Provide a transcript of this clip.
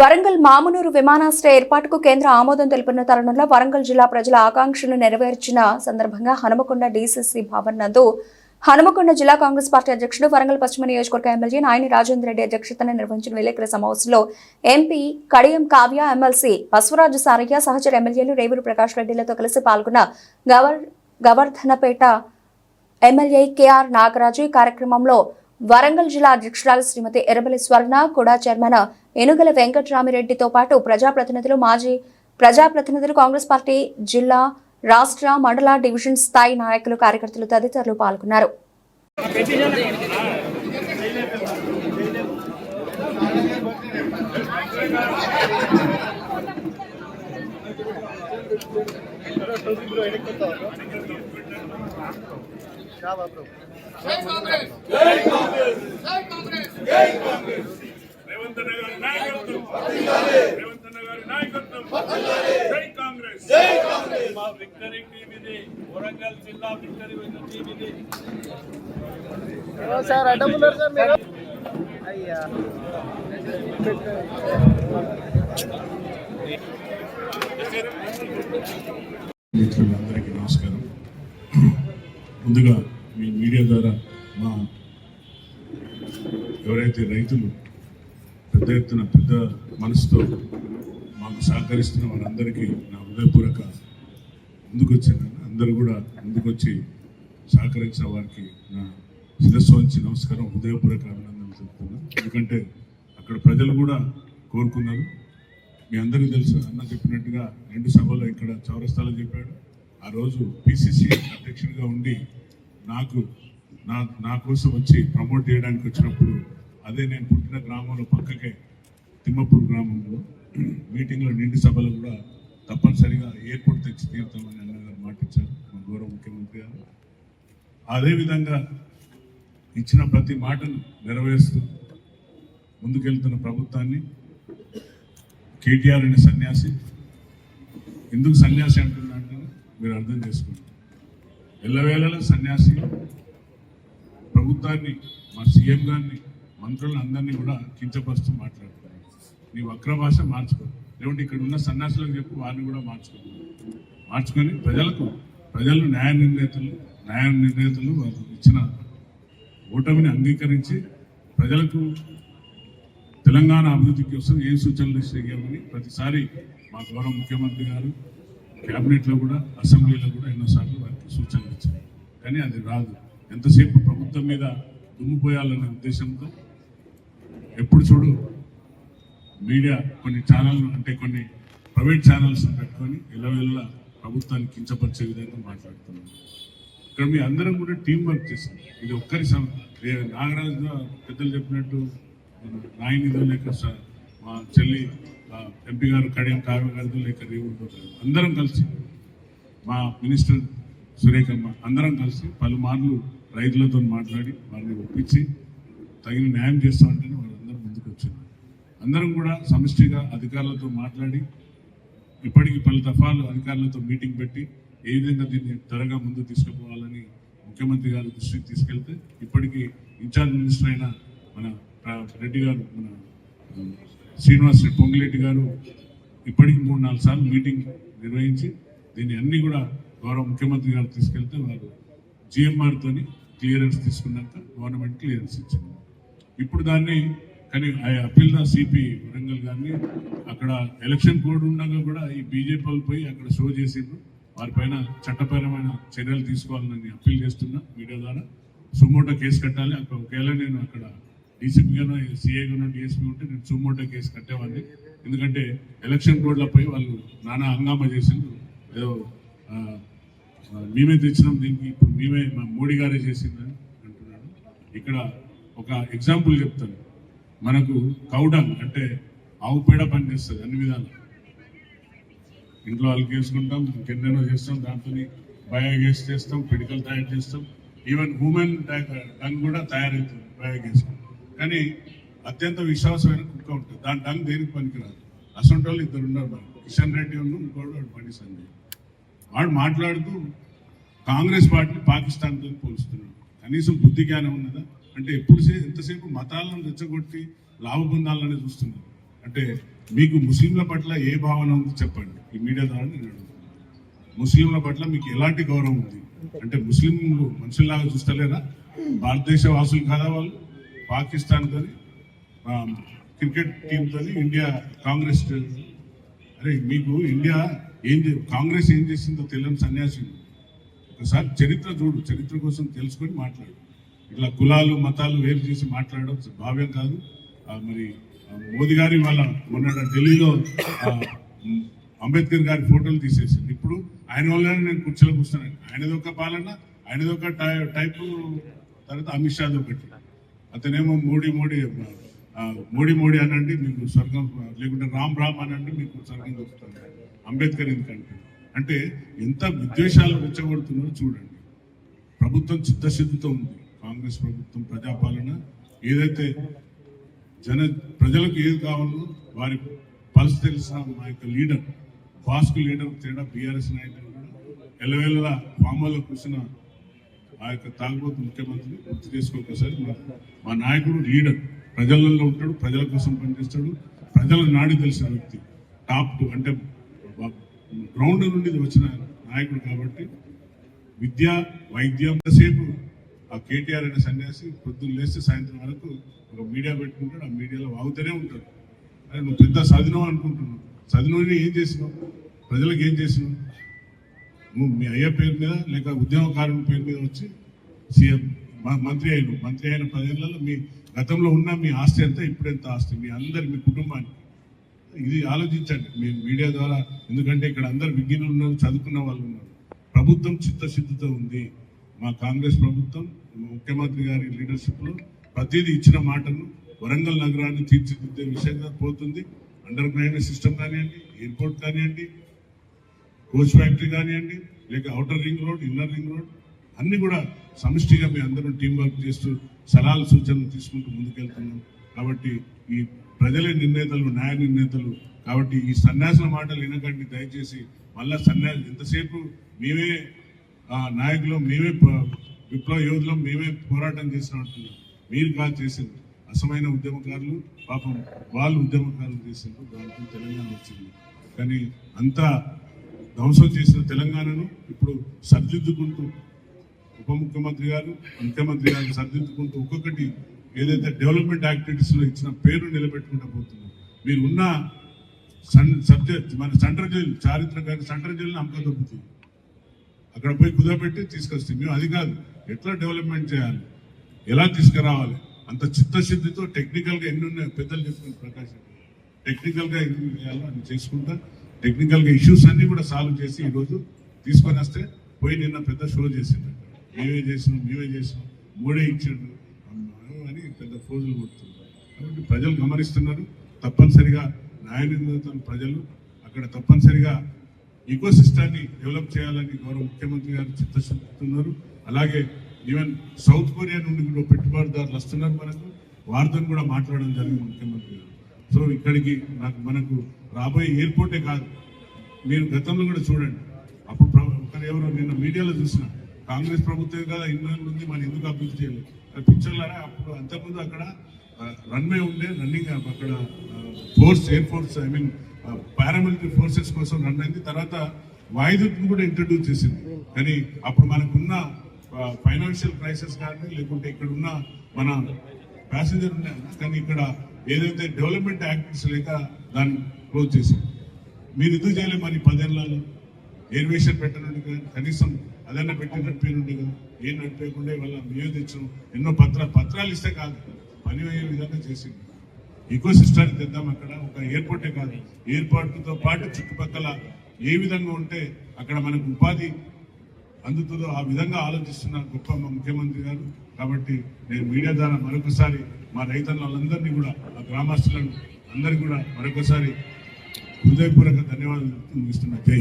వరంగల్ మామునూరు విమానాశ్రయ ఏర్పాటుకు కేంద్ర ఆమోదం తెలిపిన తరుణంలో వరంగల్ జిల్లా ప్రజల ఆకాంక్షను నెరవేర్చిన సందర్భంగా హనుమకొండ డీసీసీ భవన్ నందు హనుమకొండ జిల్లా కాంగ్రెస్ పార్టీ అధ్యక్షుడు వరంగల్ పశ్చిమ నియోజకవర్గ ఎమ్మెల్యే నాయని రాజేంద్ర రెడ్డి అధ్యక్షతన నిర్వహించిన విలేకరుల సమావేశంలో ఎంపీ కడియం కావ్య ఎమ్మెల్సీ బసవరాజు సారయ్య సహచర ఎమ్మెల్యేలు రేవూరు ప్రకాష్ రెడ్డిలతో కలిసి పాల్గొన్న గవర్ గవర్ధనపేట ఎమ్మెల్యే కేఆర్ నాగరాజు ఈ కార్యక్రమంలో వరంగల్ జిల్లా అధ్యక్షురాలు శ్రీమతి ఎరబలి స్వర్ణ కూడా చైర్మన్ ఎనుగల వెంకట్రామిరెడ్డితో పాటు ప్రజాప్రతినిధులు మాజీ ప్రజాప్రతినిధులు కాంగ్రెస్ పార్టీ జిల్లా రాష్ట్ర మండల డివిజన్ స్థాయి నాయకులు కార్యకర్తలు తదితరులు పాల్గొన్నారు. రేవంత్ అన్న గారి నాయకత్వం రేవంత్ అన్న గారి నాయకత్వం జై కాంగ్రెస్ కాంగ్రెస్ మా విక్టరీ ఇది వరంగల్ జిల్లా విక్టరీ టీం ఇది సార్ అడ్డమున్నారు సార్ మీరు అయ్యా మిత్రులందరికీ నమస్కారం. ముందుగా మీ మీడియా ద్వారా మా ఎవరైతే రైతులు పెద్ద ఎత్తున పెద్ద మనసుతో మాకు సహకరిస్తున్న వారందరికీ నా హృదయపూర్వక ముందుకొచ్చిన. అందరూ కూడా ముందుకొచ్చి సహకరించిన వారికి నా శిరస్సు వంచి నమస్కారం హృదయపూర్వక అభినందనలు చెప్తున్నాను ఎందుకంటే అక్కడ ప్రజలు కూడా కోరుకున్నారు. మీ అందరికీ తెలుసు అన్న చెప్పినట్టుగా రెండు సభలో ఇక్కడ చౌరస్తాలో చెప్పాడు. ఆ రోజు పిసిసి అధ్యక్షుడిగా ఉండి నాకు నా నా కోసం వచ్చి ప్రమోట్ చేయడానికి వచ్చినప్పుడు అదే నేను పుట్టిన గ్రామంలో పక్కకే తిమ్మపూర్ గ్రామంలో మీటింగ్లో నిండి సభలో కూడా తప్పనిసరిగా ఎయిర్పోర్ట్ తెచ్చి తీరుతామని అన్నగారు మాటిచ్చారు మా గౌరవ ముఖ్యమంత్రి గారు. అదేవిధంగా ఇచ్చిన ప్రతి మాటను నెరవేరుస్తూ ముందుకెళ్తున్న ప్రభుత్వాన్ని కేటీఆర్ అనే సన్యాసి ఎందుకు సన్యాసి అంటున్నా అంటే మీరు అర్థం చేసుకోండి. ఎల్లవేళలా సన్యాసి ప్రభుత్వాన్ని మా సీఎం గారిని మంత్రులను అందరినీ కూడా కించపరుస్తూ మాట్లాడుతున్నారు నీ వక్ర భాష మార్చుకో. లేకుంటే ఇక్కడ ఉన్న సన్యాసులకు చెప్పి వారిని కూడా మార్చుకో. మార్చుకొని ప్రజలకు ప్రజలు న్యాయ నిర్ణేతలు న్యాయ నిర్ణేతలు వారు ఇచ్చిన ఓటమిని అంగీకరించి ప్రజలకు తెలంగాణ అభివృద్ధి కోసం ఏం సూచనలు చేయమని ప్రతిసారి మా గౌరవ ముఖ్యమంత్రి గారు క్యాబినెట్లో కూడా అసెంబ్లీలో కూడా ఎన్నోసార్లు వారికి సూచనలు ఇచ్చారు. కానీ అది రాదు. ఎంతసేపు ప్రభుత్వం మీద దుమ్ముపోయాలనే ఉద్దేశంతో ఎప్పుడు చూడు మీడియా కొన్ని ఛానల్ అంటే కొన్ని ప్రైవేట్ ఛానల్స్ పెట్టుకొని ఇళ్ళ ప్రభుత్వాన్ని కించపరిచే విధంగా మాట్లాడుతున్నాం. ఇక్కడ మీ అందరం కూడా టీం వర్క్ చేస్తాం ఇది ఒక్కరి సం- నాగరాజు పెద్దలు చెప్పినట్టు నాయనిధులు లేక మా చెల్లి ఎంపీ గారు కడియం కావ్య లేక రేవుడు అందరం కలిసి మా మినిస్టర్ సురేఖమ్మ అందరం కలిసి పలుమార్లు రైతులతో మాట్లాడి వారిని ఒప్పించి తగిన న్యాయం చేస్తామంటేనే అందరం కూడా సమిష్టిగా అధికారులతో మాట్లాడి ఇప్పటికి పలు దఫాలు అధికారులతో మీటింగ్ పెట్టి ఏ విధంగా దీన్ని త్వరగా ముందు తీసుకుపోవాలని ముఖ్యమంత్రి గారి దృష్టికి తీసుకెళ్తే ఇప్పటికీ ఇన్ఛార్జ్ మినిస్టర్ అయిన మన రెడ్డి గారు మన శ్రీనివాస్ పొంగిరెడ్డి గారు ఇప్పటికి మూడు నాలుగు సార్లు మీటింగ్ నిర్వహించి దీన్ని అన్ని కూడా గౌరవ ముఖ్యమంత్రి గారు తీసుకెళ్తే వారు జిఎంఆర్తోని క్లియరెన్స్ తీసుకున్నాక గవర్నమెంట్ క్లియరెన్స్ ఇచ్చింది. ఇప్పుడు దాన్ని కానీ I appeal the CP Warangal గారిని అక్కడ ఎలక్షన్ కోడ్ ఉండగా కూడా ఈ బీజేపీ వాళ్ళు పోయి అక్కడ షో చేసిండ్రు. వారిపైన చట్టపరమైన చర్యలు తీసుకోవాలని అప్పీల్ చేస్తున్నా మీడియా ద్వారా. సుమోటో కేసు కట్టాలి. అక్కడ ఒకవేళ నేను అక్కడ డీసీపీగానో గానో డిఎస్పీ ఉంటే నేను సుమోటో కేసు కట్టేవాడిని. ఎందుకంటే ఎలక్షన్ కోడ్లపై వాళ్ళు నానా హంగామా చేసిండ్రు. ఏదో మేమే తెచ్చినాం దీనికి ఇప్పుడు మేమే మా మోడీ గారే చేసిందని అంటున్నాడు. ఇక్కడ ఒక ఎగ్జాంపుల్ చెప్తాను. మనకు కౌడంగ్ అంటే ఆవు పేడ పని చేస్తుంది అన్ని విధాలు. ఇంట్లో వాళ్ళకి వేసుకుంటాం కిందనో చేస్తాం దాంతో బయోగ్యాస్ చేస్తాం పిడికలు తయారు చేస్తాం. ఈవెన్ హ్యూమెన్ డంగ్ కూడా తయారవుతుంది బయోగ్యాస్. కానీ అత్యంత విశ్వాసమైన కుక్క ఉంటుంది. దాని డంగ్ దేనికి పనికిరాదు? అసొంటి వాళ్ళు ఇద్దరు ఉన్నారు మనకు. కిషన్ రెడ్డి ఉన్న ఇంకోటి వాడు బండి సంజయ్. వాడు మాట్లాడుతూ కాంగ్రెస్ పార్టీ పాకిస్తాన్తో పోలుస్తున్నాడు. కనీసం బుద్ధి జ్ఞానం ఉన్నదా? అంటే ఎప్పుడు సే- ఎంతసేపు మతాలను రెచ్చగొట్టి లాభ చూస్తున్నారు? అంటే మీకు ముస్లింల పట్ల ఏ భావన ఉంది చెప్పండి. ఈ మీడియా ద్వారా నేను అడుగుతున్నాను. ముస్లింల పట్ల మీకు ఎలాంటి గౌరవం ఉంది? అంటే ముస్లింలు మనుషుల్లాగా చూస్తలేరా? భారతదేశ వాసులు కాదా వాళ్ళు? పాకిస్తాన్ తోని క్రికెట్ టీమ్ తోని ఇండియా కాంగ్రెస్ అరే మీకు ఇండియా ఏం కాంగ్రెస్ ఏం చేసిందో తెలియని సన్యాసి ఒకసారి చరిత్ర చూడు. చరిత్ర కోసం తెలుసుకొని మాట్లాడు. ఇట్లా కులాలు మతాలు వేరు చేసి మాట్లాడడం భావ్యం కాదు. మరి మోదీ గారి వాళ్ళ మొన్న ఢిల్లీలో అంబేద్కర్ గారి ఫోటోలు తీసేసింది ఇప్పుడు ఆయన వల్లనే నేను కుర్చీలో కూర్చున్నాను. ఆయనది ఒక పాలన ఆయనది ఒక టై- టైపు తర్వాత అమిత్ షాది ఒకటి. అతనేమో మోడీ మోడీ మోడీ మోడీ అనండి మీకు స్వర్గం లేకుంటే రామ్ రామ్ అనండి మీకు స్వర్గం దొరుకుతుంది. అంబేద్కర్ ఎందుకంటే అంటే ఎంత విద్వేషాలు రెచ్చగొడుతున్నారో చూడండి. ప్రభుత్వం చిత్తశుద్ధితో ఉంది. కాంగ్రెస్ ప్రభుత్వం ప్రజాపాలన ఏదైతే జన ప్రజలకు ఏది కావాలో వారి పల్స్ తెలిసిన మా యొక్క లీడర్ బాస్కు లీడర్ తేడా బీఆర్ఎస్ నాయకులు కూడా ఎల్లవేళలా ఫామాలో కూర్చున్న ఆ యొక్క తాగుబోతు ముఖ్యమంత్రి గుర్తు చేసుకోకసారి మా మా నాయకుడు లీడర్ ప్రజలలో ఉంటాడు ప్రజల కోసం పనిచేస్తాడు ప్రజల నాడి తెలిసిన వ్యక్తి టాప్ టు అంటే గ్రౌండ్ నుండి వచ్చిన నాయకుడు కాబట్టి విద్య వైద్యం సేపు ఆ కేటీఆర్ అనే సన్యాసి పొద్దున్న లేస్తే సాయంత్రం వరకు ఒక మీడియా పెట్టుకుంటాడు ఆ మీడియాలో వాగుతూనే ఉంటాడు. అరే నువ్వు పెద్ద చదివినావు అనుకుంటున్నావు. చదివిన ఏం చేసినావు? ప్రజలకు ఏం చేసినావు? నువ్వు మీ అయ్య పేరు మీద లేక ఉద్యమకారుని పేరు మీద వచ్చి సీఎం మంత్రి అయిన మంత్రి అయిన పదేళ్ళలో మీ గతంలో ఉన్న మీ ఆస్తి ఎంత ఇప్పుడెంత ఆస్తి? మీ అందరి మీ కుటుంబానికి. ఇది ఆలోచించండి. మీరు మీడియా ద్వారా ఎందుకంటే ఇక్కడ అందరు విజ్ఞులు ఉన్నారు చదువుకున్న వాళ్ళు ఉన్నారు. ప్రభుత్వం చిత్తశుద్ధితో ఉంది. మా కాంగ్రెస్ ప్రభుత్వం ముఖ్యమంత్రి గారి లీడర్షిప్లో ప్రతిదీ ఇచ్చిన మాటను వరంగల్ నగరాన్ని తీర్చిదిద్దే విషయంగా పోతుంది. అండర్ గ్రౌండ్ సిస్టమ్ కానివ్వండి ఎయిర్పోర్ట్ కానివ్వండి కోచ్ ఫ్యాక్టరీ కానివ్వండి లేక outer ring road inner ring road అన్ని కూడా సమిష్టిగా మీ అందరం టీం వర్క్ చేస్తూ సలహాలు సూచనలు తీసుకుంటూ ముందుకెళ్తున్నాం. కాబట్టి ఈ ప్రజలే నిర్ణేతలు న్యాయ నిర్ణేతలు. కాబట్టి ఈ సన్యాసుల మాటలు వినకండి దయచేసి. మళ్ళా సన్యాసి ఎంతసేపు మేమే నాయకులు మేమే విప్లవ యోధులు మేమే పోరాటం చేసినట్టున్నాం మీరు కాదు చేసింది అసమైన ఉద్యమకారులు పాపం వాళ్ళు ఉద్యమకారులు చేసిండ్రు. దానికి తెలంగాణ వచ్చింది. కానీ అంతా ధ్వంసం చేసిన తెలంగాణను ఇప్పుడు సరిదిద్దుకుంటూ ఉప ముఖ్యమంత్రి గారు ముఖ్యమంత్రి గారు సరిదిద్దుకుంటూ ఒక్కొక్కటి ఏదైతే డెవలప్మెంట్ యాక్టివిటీస్లో ఇచ్చిన పేరు నిలబెట్టుకుంటూ పోతున్నారు. మీరు ఉన్న సన్ సబ్జెక్ట్ మన సెంట్రల్ జైలు చారిత్రక సెంట్రల్ జైలు అమ్మక దొబ్బుతుంది అక్కడ పోయి కుదరబెట్టి తీసుకొస్తాం మేము అది కాదు. ఎట్లా డెవలప్మెంట్ చేయాలి? ఎలా తీసుకురావాలి? అంత చిత్తశుద్ధితో టెక్నికల్గా ఎన్ని ఉన్నాయి? పెద్దలు చెప్తున్నారు ప్రకాశం. టెక్నికల్గా ఎన్ని చేయాలో అని చేసుకుంటా. టెక్నికల్గా ఇష్యూస్ అన్నీ కూడా సాల్వ్ చేసి ఈరోజు తీసుకొని వస్తే పోయి నిన్న పెద్ద షో చేసిండు మేమే చేసినాం మేమే చేసినాం మూడే ఇచ్చిండు. అని పెద్ద ఫోజులు కొడుతున్నారు. కాబట్టి ప్రజలు గమనిస్తున్నారు. తప్పనిసరిగా న్యాయ నిర్ణేతలు ప్రజలు అక్కడ తప్పనిసరిగా ఈకో సిస్టాన్ని డెవలప్ చేయాలని గౌరవ ముఖ్యమంత్రి గారు చిత్తశుద్ధున్నారు అలాగే ఈవెన్ సౌత్ కొరియా నుండి కూడా పెట్టుబడిదారులు వస్తున్నారు మనకు. వారితో కూడా మాట్లాడడం జరిగింది ముఖ్యమంత్రి గారు. సో ఇక్కడికి నాకు మనకు రాబోయే ఎయిర్పోర్టే కాదు. మీరు గతంలో కూడా చూడండి. అప్పుడు ప్ర- ఎవరో నిన్న మీడియాలో చూసిన. కాంగ్రెస్ ప్రభుత్వం కదా ఇన్నాళ్ళు ఉంది మనం ఎందుకు అభివృద్ధి చేయలేదు? అది పిక్చర్లారా అప్పుడు అంతకుముందు అక్కడ రన్వే ఉండే రన్నింగ్ అక్కడ force air force I mean paramilitary forces కోసం రన్ అయింది. తర్వాత వాయుదూతను కూడా ఇంట్రడ్యూస్ చేసింది. కానీ అప్పుడు మనకున్న ఫైనాన్షియల్ క్రైసిస్ కానీ లేకుంటే ఇక్కడ ఉన్న మన ప్యాసింజర్ ఉన్నాయి కానీ ఇక్కడ ఏదైతే డెవలప్మెంట్ యాక్టివిటీస్ లేక దాన్ని క్లోజ్ చేసింది. మీరు ఎందుకు చేయలేదు మరి పదేళ్ళలో ఎయిర్వేషన్ పెట్టనండి కదా కనీసం అదన్నా పెట్టి నడిపేనుండే కదా. ఏం నడిపేయకుండా ఇవాళ మేము తెచ్చాం ఎన్నో పత్రాలు పత్రాలు ఇస్తే కాదు. పని అయ్యే విధంగా చేసింది ఈకో సిస్టాన్ని తెద్దాం అక్కడ ఒక ఎయిర్పోర్టే కాదు. ఎయిర్పోర్ట్తో పాటు చుట్టుపక్కల ఏ విధంగా ఉంటే అక్కడ మనకు ఉపాధి అందుతుందో ఆ విధంగా ఆలోచిస్తున్న గొప్ప మా ముఖ్యమంత్రి గారు. కాబట్టి నేను మీడియా ద్వారా మరొకసారి మా రైతన్నలందరినీ కూడా ఆ గ్రామస్తులను అందరికీ కూడా మరొకసారి హృదయపూర్వక ధన్యవాదాలు ఇస్తున్నా జై